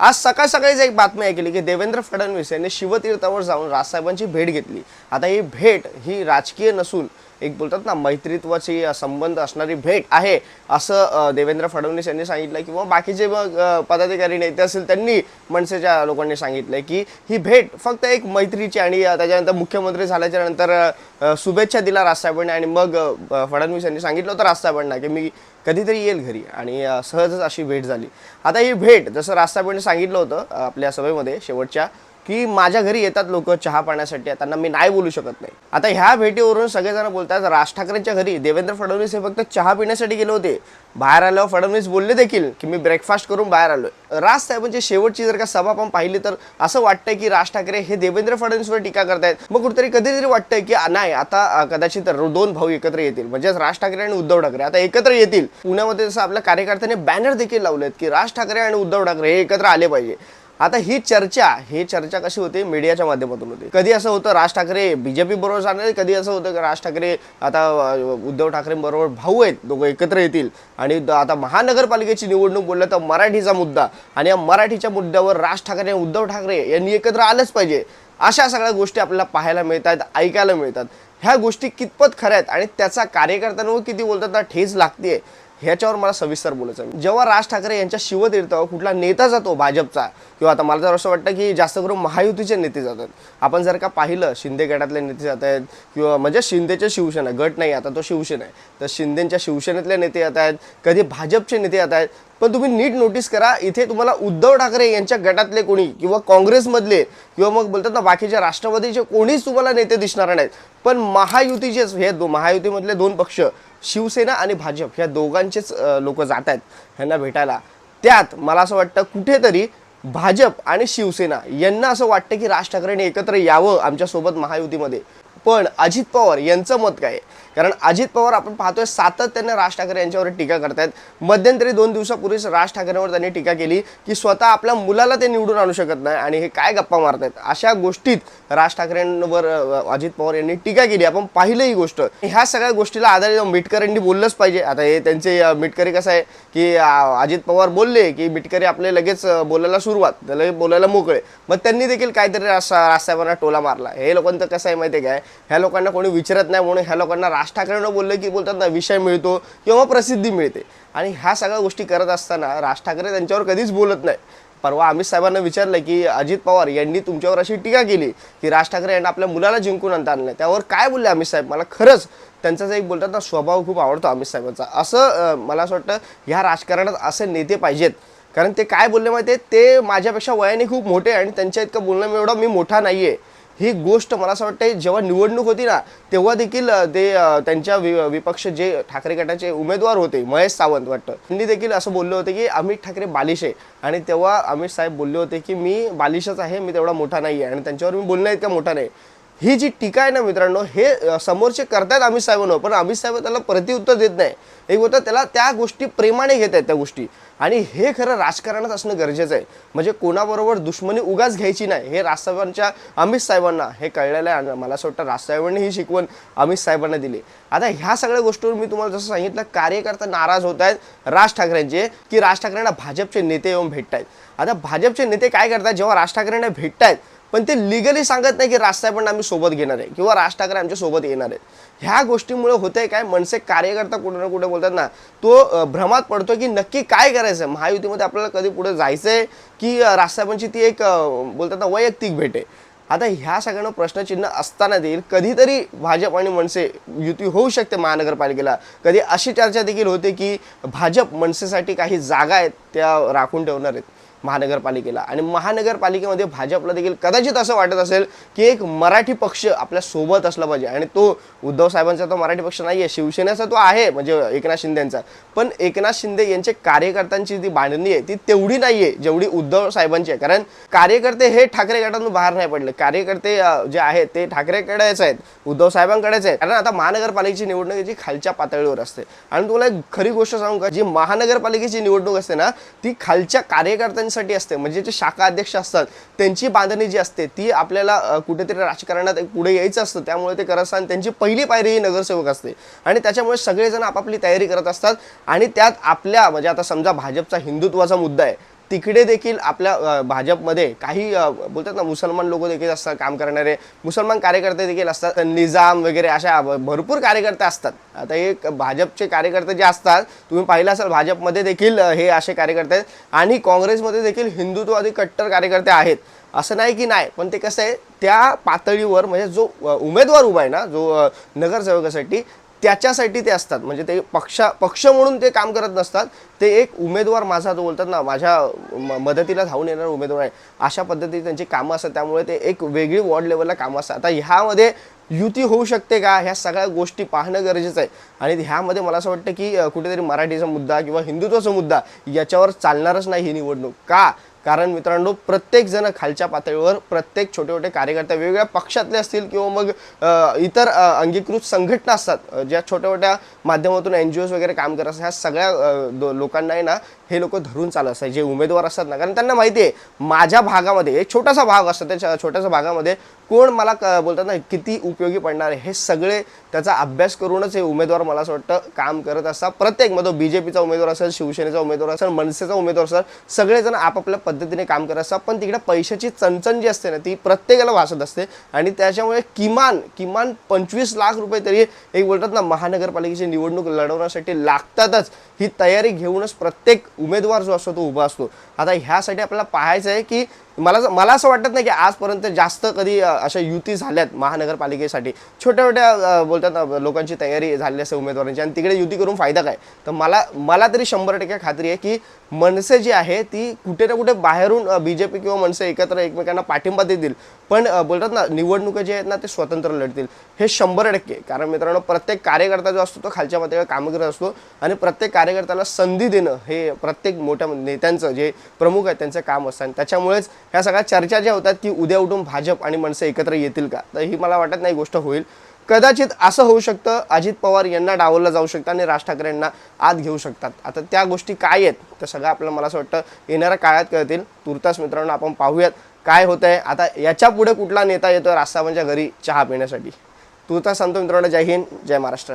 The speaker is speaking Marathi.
आज सकाळ सकाळीच एक बातमी ऐकली की देवेंद्र फडणवीस यांनी शिवतीर्थावर जाऊन राजसाहेबांची भेट घेतली. आता ही भेट ही राजकीय नसून एक बोलतात ना मैत्रित्वाची संबंध असणारी भेट आहे असं देवेंद्र फडणवीस यांनी सांगितलं किंवा बाकीचे मग पदाधिकारी नेते असतील त्यांनी मनसेच्या लोकांनी सांगितलंय की ही भेट फक्त एक मैत्रीची आणि त्याच्यानंतर मुख्यमंत्री झाल्याच्यानंतर शुभेच्छा दिला राजसाहेबांना आणि मग फडणवीस यांनी सांगितलं होतं राजसाहेबांना की मी कधीतरी येईल घरी आणि सहजच अशी भेट झाली. आता ही भेट जसं राजसाहेबांनी सांगितलं होतं आपल्या सभेमध्ये शेवटच्या की माझ्या घरी येतात लोक चहा पाण्यासाठी. त्यांना मी नाही बोलू शकत नाही. आता ह्या भेटीवरून सगळेजण बोलतात राज ठाकरेंच्या घरी देवेंद्र फडणवीस हे फक्त चहा पिण्यासाठी गेले होते. बाहेर आल्यावर फडणवीस बोलले देखील की मी ब्रेकफास्ट करून बाहेर आलोय. राज साहेबांची शेवटची जर का सभा पण पाहिली तर असं वाटतंय की राज ठाकरे हे देवेंद्र फडणवीसवर टीका करतायत. मग कुठेतरी कधीतरी वाटतंय की नाही आता कदाचित दोन भाऊ एकत्र येतील. म्हणजेच राज ठाकरे आणि उद्धव ठाकरे आता एकत्र येतील. पुण्यामध्ये जसं आपल्या कार्यकर्त्यांनी बॅनर देखील लावलेत की राज ठाकरे आणि उद्धव ठाकरे हे एकत्र आले पाहिजे. आता ही चर्चा ही चर्चा कशी होते? मीडियाच्या माध्यमातून होते. कधी असं होतं राज ठाकरे बीजेपी बरोबर जाणार कधी असं होतं की राज ठाकरे आता उद्धव ठाकरे बरोबर भाऊ आहेत दोघं एकत्र येतील? आणि द- आता महानगरपालिकेची निवडणूक बोललं तर मराठीचा मुद्दा. आणि या मराठीच्या मुद्द्यावर राज ठाकरे आणि उद्धव ठाकरे यांनी एकत्र आलंच पाहिजे. अशा सगळ्या गोष्टी आपल्याला पाहायला मिळतात ऐकायला मिळतात. ह्या गोष्टी कितपत खऱ्या आहेत? आणि त्याचा कार्यकर्त्यांवर किती बोलतात ठेच लागते ह्याच्यावर मला सविस्तर बोलायचं आहे. जेव्हा राज ठाकरे यांच्या शिवतीर्थावर कुठला नेता जातो भाजपचा किंवा आता मला तर असं वाटतं की जास्त करून महायुतीचे नेते जातात. आपण जर का पाहिलं शिंदे गटातले नेते जात आहेत किंवा म्हणजे शिंदेच्या शिवसेना गट नाही आता तो शिवसेना आहे. तर शिंदेच्या शिवसेनेतले नेते येत आहेत कधी भाजपचे नेते येत आहेत. पण तुम्ही नीट नोटीस करा इथे तुम्हाला उद्धव ठाकरे यांच्या गटातले कोणी किंवा काँग्रेसमधले किंवा मग बोलतात ना बाकीच्या राष्ट्रवादीचे कोणीच तुम्हाला नेते दिसणार नाहीत. पण महायुतीचेच हे दो महायुतीमधले दोन पक्ष शिवसेना आणि भाजप ह्या दोघांचेच लोक जात आहेत ह्यांना भेटायला. त्यात मला असं वाटतं कुठेतरी भाजप आणि शिवसेना यांना असं वाटतं की राज ठाकरेंनी एकत्र यावं आमच्यासोबत महायुतीमध्ये. पण अजित पवार यांचं मत काय? आहे? कारण अजित पवार आपण पाहतोय सातत्याने राज ठाकरे यांच्यावर टीका करतायत. मध्यंतरी दोन दिवसापूर्वीच राज ठाकरेंवर त्यांनी टीका केली की स्वतः आपल्या मुलाला ते निवडून आणू शकत नाही आणि हे काय गप्पा मारतायत? अशा गोष्टीत राज ठाकरेंवर अजित पवार यांनी टीका केली. आपण पाहिलं ही गोष्ट. ह्या सगळ्या गोष्टीला आधारित मिटकऱ्यांनी बोललंच पाहिजे. आता हे त्यांचे मिटकरी कसं आहे की अजित पवार बोलले की मिटकरी आपले लगेच बोलायला सुरुवात लगेच बोलायला मोकळे. मग त्यांनी देखील काहीतरी रास्ता रास्त्यावर टोला मारला. हे लोकांचं कसं आहे माहिती आहे काय? ह्या लोकांना कोणी विचारत नाही म्हणून ह्या लोकांना राज ठाकरेंना बोललं की बोलतात ना विषय मिळतो किंवा प्रसिद्धी मिळते. आणि ह्या सगळ्या गोष्टी करत असताना राज ठाकरे त्यांच्यावर कधीच बोलत नाही. परवा अमित साहेबांना विचारलं की अजित पवार यांनी तुमच्यावर अशी टीका केली की राज ठाकरे यांना आपल्या मुलाला जिंकून आणता आणलं त्यावर काय बोलले अमित साहेब? मला खरंच त्यांचाच एक बोलतात ना स्वभाव खूप आवडतो अमित साहेबांचा. असं मला असं वाटतं ह्या राजकारणात असे नेते पाहिजेत. कारण ते काय बोलले माहिती आहे ते माझ्यापेक्षा वयाने खूप मोठे आणि त्यांच्या इतकं बोलणं एवढा मी मोठा नाही आहे ही गोष्ट मला असं वाटतं जेव्हा निवडणूक होती ना तेव्हा देखील ते त्यांच्या वि- विपक्ष जे ठाकरे गटाचे उमेदवार होते महेश सावंत वाटतं त्यांनी देखील असं बोलले होते की अमित ठाकरे बालिश आहे. आणि तेव्हा अमित साहेब बोलले होते की मी बालिशच आहे मी तेवढा मोठा नाही आहे आणि त्यांच्यावर मी बोलणं इतका मोठा नाही? ही जी टीका आहे ना मित्रांनो हे समोरचे करतायत अमित साहेबांवर पण अमित साहेब त्याला प्रतिउत्तर देत नाही. एक होतं त्याला त्या गोष्टी प्रेमाने घेत आहेत त्या गोष्टी. आणि हे खरं राजकारणात असणं गरजेचं आहे. म्हणजे कोणाबरोबर दुश्मनी उगाच घ्यायची नाही हे राजसाहेबांच्या अमित साहेबांना हे कळलेलं आहे. मला असं वाटतं राजसाहेबांनी ही शिकवण अमित साहेबांना दिली. आता ह्या सगळ्या गोष्टीवर मी तुम्हाला जसं सांगितलं कार्यकर्ता नाराज होत आहेत राज ठाकरेंचे की राज ठाकरेंना भाजपचे नेते येऊन भेटत आहेत. आता भाजपचे नेते काय करतात जेव्हा राज ठाकरेंना भेटत आहेत पण ते लिगली सांगत नाही की राजसाहेबांना आम्ही सोबत घेणार आहे किंवा राज ठाकरे आमच्यासोबत येणार आहेत. ह्या गोष्टीमुळे होतंय काय मनसे कार्यकर्ता कुठे ना कुठे बोलतात ना तो भ्रमात पडतो की नक्की काय करायचं आहे. महायुतीमध्ये आपल्याला कधी पुढे जायचंय की राष्ट्रपतींची ती एक बोलतात ना वैयक्तिक भेट आहे. आता ह्या सगळ्यांना प्रश्नचिन्ह असताना देईल कधीतरी भाजप आणि मनसे युती होऊ शकते महानगरपालिकेला. कधी अशी चर्चा देखील होते की भाजप मनसेसाठी काही जागा आहेत त्या राखून ठेवणार आहेत. महानगरपालिकेला. आणि महानगरपालिकेमध्ये भाजपला देखील कदाचित असं वाटत असेल की एक मराठी पक्ष आपल्यासोबत असला पाहिजे. आणि तो उद्धव साहेबांचा तो मराठी पक्ष नाही आहे शिवसेनेचा तो आहे म्हणजे एकनाथ शिंदेचा. पण एकनाथ शिंदे यांचे कार्यकर्त्यांची जी बांधणी आहे ती तेवढी नाही आहे जेवढी उद्धव साहेबांची आहे. कारण कार्यकर्ते हे ठाकरे गटातून बाहेर नाही पडले. कार्यकर्ते जे आहेत ते ठाकरेकडेच आहेत उद्धव साहेबांकडेच आहेत. कारण आता महानगरपालिकेची निवडणूक जी खालच्या पातळीवर असते. आणि तुम्हाला एक खरी गोष्ट सांगू का? जी महानगरपालिकेची निवडणूक असते ना ती खालच्या कार्यकर्त्यांची कार्यकर्त्यांसाठी असते. म्हणजे जे शाखा अध्यक्ष असतात त्यांची बांधणी जी असते ती आपल्याला कुठेतरी राजकारणात पुढे यायचं असतं. त्यामुळे ते करत असतात त्यांची पहिली पायरी ही नगरसेवक असते. आणि त्याच्यामुळे सगळेजण आपापली तयारी करत असतात. आणि त्यात आपल्या म्हणजे आता समजा भाजपचा हिंदुत्वाचा मुद्दा आहे. तिकडे देखील आपल्या भाजपमध्ये काही बोलतात ना मुसलमान लोक देखील असतात काम करणारे. मुसलमान कार्यकर्ते देखील असतात. निजाम वगैरे अशा भरपूर कार्यकर्ते असतात. आता हे भाजपचे कार्यकर्ते जे असतात तुम्ही पाहिलं असाल भाजपमध्ये देखील हे असे कार्यकर्ते आहेत. आणि काँग्रेसमध्ये देखील हिंदुत्ववादी कट्टर कार्यकर्ते आहेत. असं नाही की नाही पण ते कसं आहे त्या पातळीवर म्हणजे जो उमेदवार उभा आहे ना जो नगरसेवकासाठी त्याच्यासाठी ते असतात. म्हणजे ते पक्षा पक्ष म्हणून ते काम करत नसतात. ते एक उमेदवार माझा जो बोलतात ना माझ्या म- मदतीला धावून येणारा उमेदवार आहे. अशा पद्धतीने त्यांची कामं असतात. त्यामुळे ते एक वेगळी वॉर्ड लेवलला कामं असतात. आता ह्यामध्ये युती होऊ शकते का? ह्या सगळ्या गोष्टी पाहणं गरजेचं आहे. आणि ह्यामध्ये मला असं वाटतं की कुठेतरी मराठीचा मुद्दा किंवा हिंदुत्वाचा मुद्दा याच्यावर चालणारच नाही ही निवडणूक. का? कारण मित्रांनो प्रत्येकजण खालच्या पातळीवर प्रत्येक छोटे छोटे कार्यकर्ते वेगवेगळ्या पक्षातले असतील किंवा मग इतर अंगीकृत संघटना असतात ज्या छोट्या छोट्या माध्यमातून एन जी ओज वगैरे काम करत असतात. ह्या सगळ्या लोकांनाही लोकांना आहे ना हे लोक धरून चालत असतात जे उमेदवार असतात ना. कारण त्यांना माहिती आहे माझ्या भागामध्ये एक छोटासा भाग असतो त्या छोट्याशा भागामध्ये कोण मला क- बोलतात ना किती उपयोगी पडणार आहे हे सगळे त्याचा अभ्यास करूनच हे उमेदवार मला असं वाटतं काम करत असतात. प्रत्येक मग तो पीचा उमेदवार असेल शिवसेनेचा उमेदवार असेल मनसेचा उमेदवार असेल सगळेजण आपापल्या पद्धतीने काम करत असतात. पण तिकडे पैशाची चणचण जी असते ना ती प्रत्येकाला भासत असते. आणि त्याच्यामुळे किमान किमान पंचवीस लाख रुपये तरी एक बोलतात ना महानगरपालिकेची निवडणूक लढवण्यासाठी लागतातच. ही तयारी घेऊनच प्रत्येक उमेदवार जो असतो तो उभा असतो. आता ह्यासाठी आपल्याला पाहायचं आहे की मला मला असं वाटत नाही की आजपर्यंत जास्त कधी अशा युती झाल्यात महानगरपालिकेसाठी. छोट्या छोट्या बोलतात ना लोकांची तयारी झाली असते उमेदवारांची आणि तिकडे युती करून फायदा काय? तर मला मला तरी शंभर टक्के खात्री आहे की मनसे जी आहे ती कुठे ना कुठे बाहेरून बी जे पी किंवा मनसे एकत्र एकमेकांना पाठिंबा देतील. पण बोलतात ना निवडणुका जे आहेत ना ते स्वतंत्र लढतील. हे शंभर टक्के. कारण मित्रांनो प्रत्येक कार्यकर्ता जो असतो तो खालच्या पातळीवर काम करत असतो आणि प्रत्येक कार्यकर्त्याला संधी देणं हे प्रत्येक मोठ्या नेत्यांचं जे प्रमुख आहेत त्यांचं काम असतं. आणि त्याच्यामुळेच ह्या सगळ्या चर्चा ज्या होतात की उद्या उठून भाजप आणि मनसे एकत्र येतील का? तर ही मला वाटत नाही गोष्ट होईल. कदाचित असं होऊ शकतं अजित पवार यांना डावललं जाऊ शकतं आणि राज ठाकरे यांना आत घेऊ शकतात. आता त्या गोष्टी काय आहेत? तर सगळं आपल्याला मला असं वाटतं येणाऱ्या काळात कळतील. तुर्तास मित्रांनो आपण पाहूयात काय होत आहे आता याच्यापुढे कुठला नेता येतो? राजसाहेबांच्या घरी चहा पिण्यासाठी. तुर्तास सांगतो मित्रांनो जय हिंद जय महाराष्ट्र.